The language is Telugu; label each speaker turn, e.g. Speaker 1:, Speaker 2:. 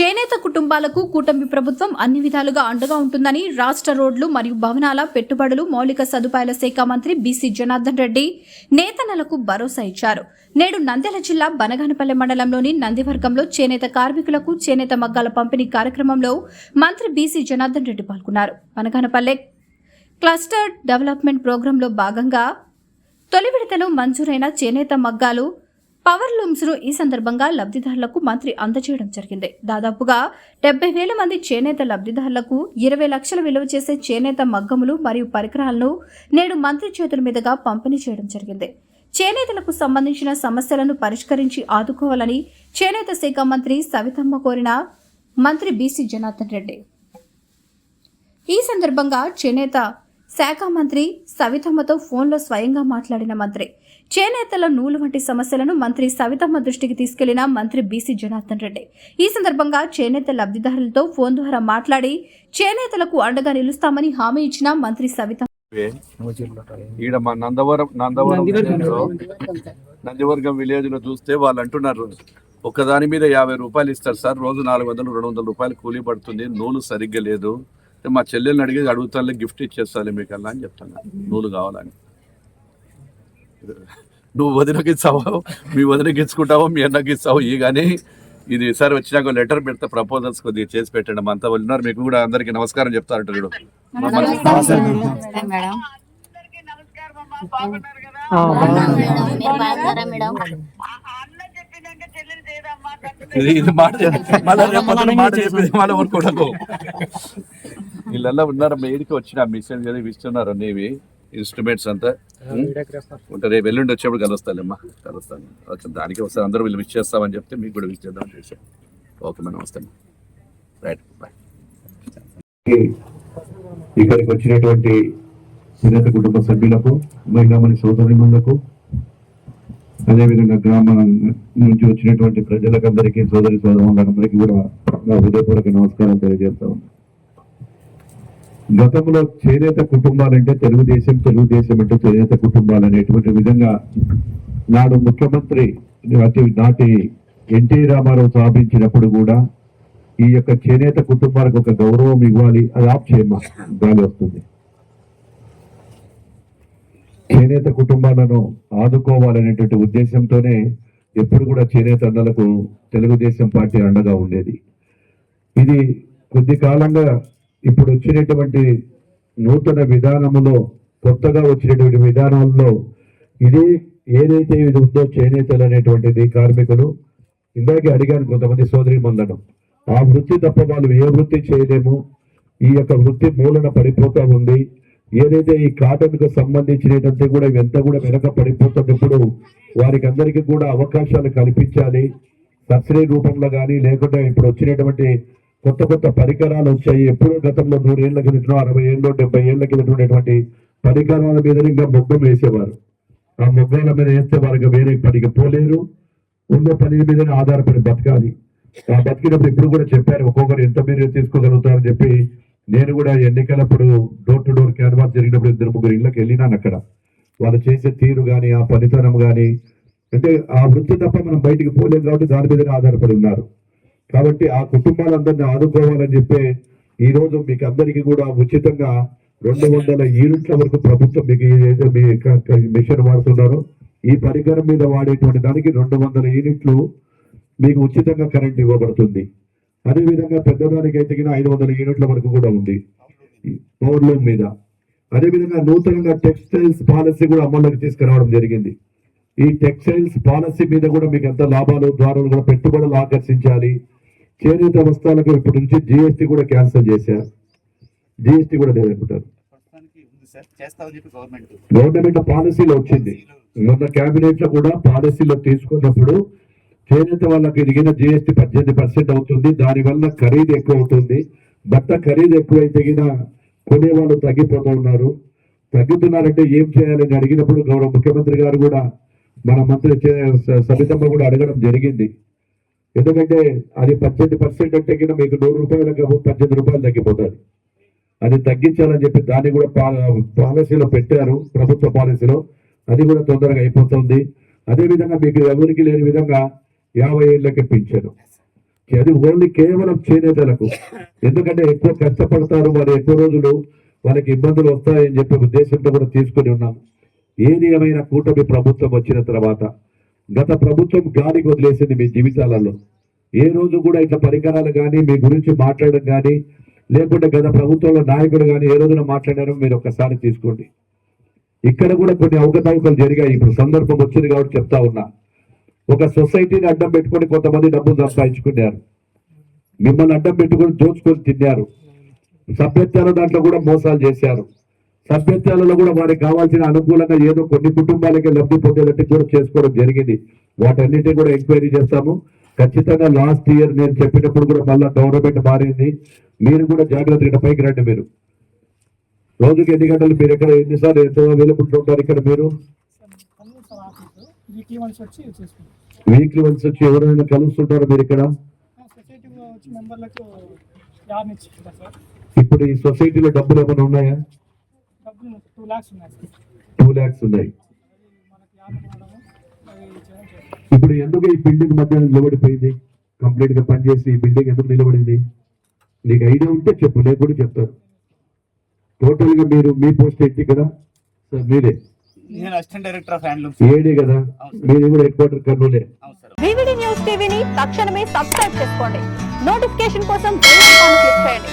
Speaker 1: చేనేత కుటుంబాలకు కూటమి ప్రభుత్వం అన్ని విధాలుగా అండగా ఉంటుందని రాష్ట్ర రోడ్లు మరియు భవనాల పెట్టుబడులు మౌలిక సదుపాయాల శాఖ మంత్రి బీసీ జనార్దన్ రెడ్డి నేతనలకు భరోసా ఇచ్చారు. నేడు నంద్యాల జిల్లా బనగానపల్లె మండలంలోని నందివర్గంలో చేనేత కార్మికులకు చేనేత మగ్గాల పంపిణీ కార్యక్రమంలో మంత్రి బీసీ జనార్దన్ రెడ్డి పాల్గొన్నారు. బనగానపల్లె క్లస్టర్ డెవలప్మెంట్ ప్రోగ్రాంలో భాగంగా తొలి విడతలో మంజూరైన చేనేత మగ్గాలు పవర్ లూమ్స్ను ఈ సందర్భంగా లబ్ధిదారులకు మంత్రి అందజేయడం జరిగింది. దాదాపుగా డెబ్బై వేల మంది చేనేత లబ్ధిదారులకు ఇరవై లక్షల విలువ చేసే చేనేత మగ్గములు మరియు పరికరాలను నేడు మంత్రి చేతుల మీదుగా పంపిణీ చేయడం జరిగింది. చేనేతలకు సంబంధించిన సమస్యలను పరిష్కరించి ఆదుకోవాలని చేనేత శాఖ మంత్రి సవితమ్మ కోరిన మంత్రి బీసీ జనార్దన్ రెడ్డి. ఈ సందర్భంగా చేనేత శాఖ మంత్రి సవితమ్మతో ఫోన్లో స్వయంగా మాట్లాడిన మంత్రి. చేనేతల నూలు వంటి సమస్యలను మంత్రి సవితమ్మ దృష్టికి తీసుకెళ్ళిన మంత్రి బీసీ జనార్దన్ రెడ్డి. ఈ సందర్భంగా చేనేత లబ్ధిదారులతో ఫోన్ ద్వారా మాట్లాడి చేనేతలకు అండగా నిలుస్తామని హామీ ఇచ్చిన మంత్రి
Speaker 2: ఈడ మా నందవరం నందివర్గం విలేజ్లో చూస్తే వాళ్ళు అంటున్నారు ఒకదాని మీద యాభై రూపాయలు ఇస్తారు సార్ రోజు నాలుగు వందలు రెండు వందల రూపాయలు కూలీ పడుతుంది నూలు సరిగ్గా లేదు. మా చెల్లెల్ని అడిగి అడుగుతాను గిఫ్ట్ ఇచ్చేస్తాను మీకు అలా అని చెప్తాను. నూలు కావాలని. నువ్వు వదినకి ఇస్తావో? మీ వదినకి ఇచ్చుకుంటావో? మీ అన్నకి ఇస్తావో? ఈ కానీ ఇది సార్ వచ్చినాక లెటర్ పెడతా ప్రపోజల్స్ కొద్దిగా చేసి పెట్టండి. మా అంతా ఉన్నారు. మీకు కూడా అందరికీ నమస్కారం చెప్తారంట చూడు. ఇది మాట మళ్ళీ మాట చెప్పింది మళ్ళీ వీళ్ళల్లా ఉన్నారు? మేడికి వచ్చిన మిషన్ కదా ఇస్తున్నారు అనేవి ఇన్స్ట్రుమెంట్స్ అంతా. ఉంటే రేపు ఎల్లుండి వచ్చేప్పుడు కలుస్తాలేమ్మా కలుస్తాను. ఓకే దానికి వస్తే అందరూ వీళ్ళు విష్ చేస్తామని చెప్తే మీకు కూడా విష్ చేద్దామని చేసాం ఓకే మేడం నమస్తే రైట్ బాయ్.
Speaker 3: ఇక్కడికి వచ్చినటువంటి చిన్నత కుటుంబ సభ్యులకు మహిళామణి సోదరిమణులకు అదేవిధంగా గ్రామ నుంచి వచ్చినటువంటి ప్రజలకు అందరికీ సోదరి సోదరులందరికీ కూడా నా హృదయపూర్వక నమస్కారం తెలియజేస్తా ఉన్నాను గతంలో చేనేత కుటుంబాలంటే తెలుగుదేశం తెలుగుదేశం అంటే చేనేత కుటుంబాలు అనేటువంటి విధంగా నాడు ముఖ్యమంత్రి అతి నాటి ఎన్టీ రామారావు స్థాపించినప్పుడు కూడా ఈ యొక్క చేనేత కుటుంబాలకు ఒక గౌరవం ఇవ్వాలి అది ఆప్ చేయమా? గాలి వస్తుంది. చేనేత కుటుంబాలను ఆదుకోవాలనేటువంటి ఉద్దేశంతోనే ఎప్పుడు కూడా చేనేత అన్నలకు తెలుగుదేశం పార్టీ అండగా ఉండేది. ఇది కొద్ది కాలంగా ఇప్పుడు వచ్చినటువంటి నూతన విధానములో కొత్తగా వచ్చినటువంటి విధానాల్లో ఇది ఏదైతే ఇది ఉందో చేనేతలు అనేటువంటిది కార్మికులు ఇందాకే అడిగాను కొంతమంది సోదరి మందడం ఆ వృత్తి తప్ప వాళ్ళు ఏ వృత్తి చేయలేము ఈ యొక్క వృత్తి మూలన పడిపోతూ ఉంది ఏదైతే ఈ కాటన్కు సంబంధించినటువంటి కూడా ఇవంతా కూడా వెనక పడిపోతున్నప్పుడు వారికి అందరికీ కూడా అవకాశాలు కల్పించాలి సబ్సిడీ రూపంలో కానీ లేకుంటే ఇప్పుడు వచ్చినటువంటి కొత్త కొత్త పరికరాలు వచ్చాయి. ఎప్పుడో గతంలో నూరేళ్ళ కిందటో అరవై ఏళ్ళు డెబ్బై ఏళ్ళ కిందట ఉండేటువంటి పరికరాల మీద ఇంకా మొగ్గం వేసేవారు. ఆ మొగ్గాల మీద వేస్తే వారికి వేరే పనికి పోలేరు. ఉన్న పని మీదనే ఆధారపడి బతకాలి. ఆ బతికినప్పుడు ఇప్పుడు కూడా చెప్పారు ఒక్కొక్కరు ఎంత మీరు తీసుకోగలుగుతారని చెప్పి. నేను కూడా ఎన్నికలప్పుడు డోర్ టు డోర్ క్యాన్వాస్ జరిగినప్పుడు ఇద్దరు ముగ్గురు ఇళ్ళకి వెళ్ళినాను అక్కడ. వాళ్ళు చేసే తీరు కానీ ఆ పనితనం కానీ అంటే ఆ వృత్తి తప్ప మనం బయటికి పోలేం కాబట్టి దాని మీదనే ఆధారపడి ఉన్నారు. కాబట్టి ఆ కుటుంబాలందరినీ ఆదుకోవాలని చెప్పి ఈ రోజు మీకు అందరికీ కూడా ఉచితంగా రెండు వందల యూనిట్ల వరకు ప్రభుత్వం మీకు ఏదైతే మీ మిషన్ వాడుతున్నారో ఈ పరికరం మీద వాడేటువంటి దానికి రెండు వందల యూనిట్లు మీకు ఉచితంగా కరెంట్ ఇవ్వబడుతుంది. అదేవిధంగా పెద్దదానికి అయితే కింద ఐదు వందల యూనిట్ల వరకు కూడా ఉంది పవర్ లూమ్ మీద. అదేవిధంగా నూతనంగా టెక్స్టైల్స్ పాలసీ కూడా అమల్లోకి తీసుకురావడం జరిగింది. ఈ టెక్స్టైల్స్ పాలసీ మీద కూడా మీకు ఎంత లాభాలు ద్వారా కూడా పెట్టుబడులు ఆకర్షించాలి చేనేత వస్త్రాలకు ఇప్పటి నుంచి జిఎస్టీ కూడా క్యాన్సిల్ చేశారు జిఎస్టీ కూడా లేదనుకుంటారు.
Speaker 4: గవర్నమెంట్
Speaker 3: పాలసీలో వచ్చింది. మొన్న కేబినెట్లో కూడా పాలసీలో తీసుకున్నప్పుడు చేనేత వాళ్ళకి ఎదిగిన జిఎస్టీ పద్దెనిమిది పర్సెంట్ అవుతుంది. దాని వల్ల ఖరీదు ఎక్కువ అవుతుంది. బట్ట ఖరీదు ఎక్కువ అయితే కొనే వాళ్ళు తగ్గిపోతూ ఉన్నారు. తగ్గుతున్నారంటే ఏం చేయాలని అడిగినప్పుడు గౌరవ ముఖ్యమంత్రి గారు కూడా మన మంత్రి సబితమ్మ కూడా అడగడం జరిగింది. ఎందుకంటే అది పద్దెనిమిది పర్సెంట్ అంటే కింద మీకు నూరు రూపాయలకు పద్దెనిమిది రూపాయలు తగ్గిపోతుంది. అది తగ్గించాలని చెప్పి దాన్ని కూడా పాలసీలో పెట్టారు ప్రభుత్వ పాలసీలో. అది కూడా తొందరగా అయిపోతుంది. అదే విధంగా మీకు ఎవరికి లేని విధంగా యాభై ఏళ్ళకి పెంచారు అది ఓన్లీ కేవలం చేనేతలకు. ఎందుకంటే ఎక్కువ కష్టపడతారు వారు ఎక్కువ రోజులు వాళ్ళకి ఇబ్బందులు వస్తాయని చెప్పే ఉద్దేశంతో కూడా తీసుకొని ఉన్నాం. ఏది ఏమైనా కూటమి ప్రభుత్వం వచ్చిన తర్వాత గత ప్రభుత్వం గాలికి వదిలేసింది మీ జీవితాలలో. ఏ రోజు కూడా ఇట్లా పరికరాలు కానీ మీ గురించి మాట్లాడడం కానీ లేకుంటే గత ప్రభుత్వంలో నాయకుడు కానీ ఏ రోజున మాట్లాడారో మీరు ఒక్కసారి తీసుకోండి. ఇక్కడ కూడా కొన్ని అవకతవకలు జరిగాయి. ఇప్పుడు సందర్భం వచ్చింది కాబట్టి చెప్తా ఉన్నా. ఒక సొసైటీని అడ్డం పెట్టుకొని కొంతమంది డబ్బులు సంపాదించుకున్నారు. మిమ్మల్ని అడ్డం పెట్టుకొని దోచుకొని తిన్నారు. సభ్యత్వాల దాంట్లో కూడా మోసాలు చేశారు. సభ్యత్వాలలో కూడా వారికి కావాల్సిన అనుకూలంగా ఏదో కొన్ని కుటుంబాలకి లబ్ధి పొందేటట్టు కూడా చేసుకోవడం జరిగింది. వాటన్నిటిని కూడా ఎంక్వైరీ చేస్తాము. ఖచ్చితంగా లాస్ట్ ఇయర్ నేను చెప్పినప్పుడు కూడా మళ్ళా గవర్నమెంట్ మారింది. మీరు కూడా జాగ్రత్తగా పైకి రండి మీరు. రోజుకి ఎన్ని గంటలు మీరు ఎక్కడ ఎన్నిసార్లు ఎంత అవైలబుల్ ఉంటారు ఇక్కడ మీరు?
Speaker 5: వీక్లీ వన్స్ వచ్చి
Speaker 3: ఎవరైనా కలుస్తుంటారు మీరు ఇక్కడ? ఇప్పుడు ఈ సొసైటీలో డబ్బులు ఏమైనా ఉన్నాయా?
Speaker 5: టూ ల్యాక్స్ ఉన్నాయి
Speaker 3: టూ ల్యాక్స్ ఇప్పుడు ఎందుకు ఈ బిల్డింగ్ మధ్య నిలబడిపోయింది? కంప్లీట్గా పనిచేసి ఈ బిల్డింగ్ ఎందుకు నిలబడింది? నీకు ఐడియా ఉంటే చెప్పు నేను కూడా చెప్తాను. టోటల్గా మీరు మీ పోస్ట్ ఏంటి ఇక్కడ సార్ మీరే
Speaker 4: నేను అసిస్టెంట్ డైరెక్టర్ ఆఫ్ హ్యాండ్లూమ్స్.
Speaker 3: ఏడే కదా? మీరు కూడా హెడ్ క్వార్టర్ కర్నూలే.
Speaker 4: అవును సార్.
Speaker 6: వివిడి న్యూస్ టీవీని తక్షణమే సబ్స్క్రైబ్ చేసుకోండి. నోటిఫికేషన్ కోసం క్లిక్ చేయండి.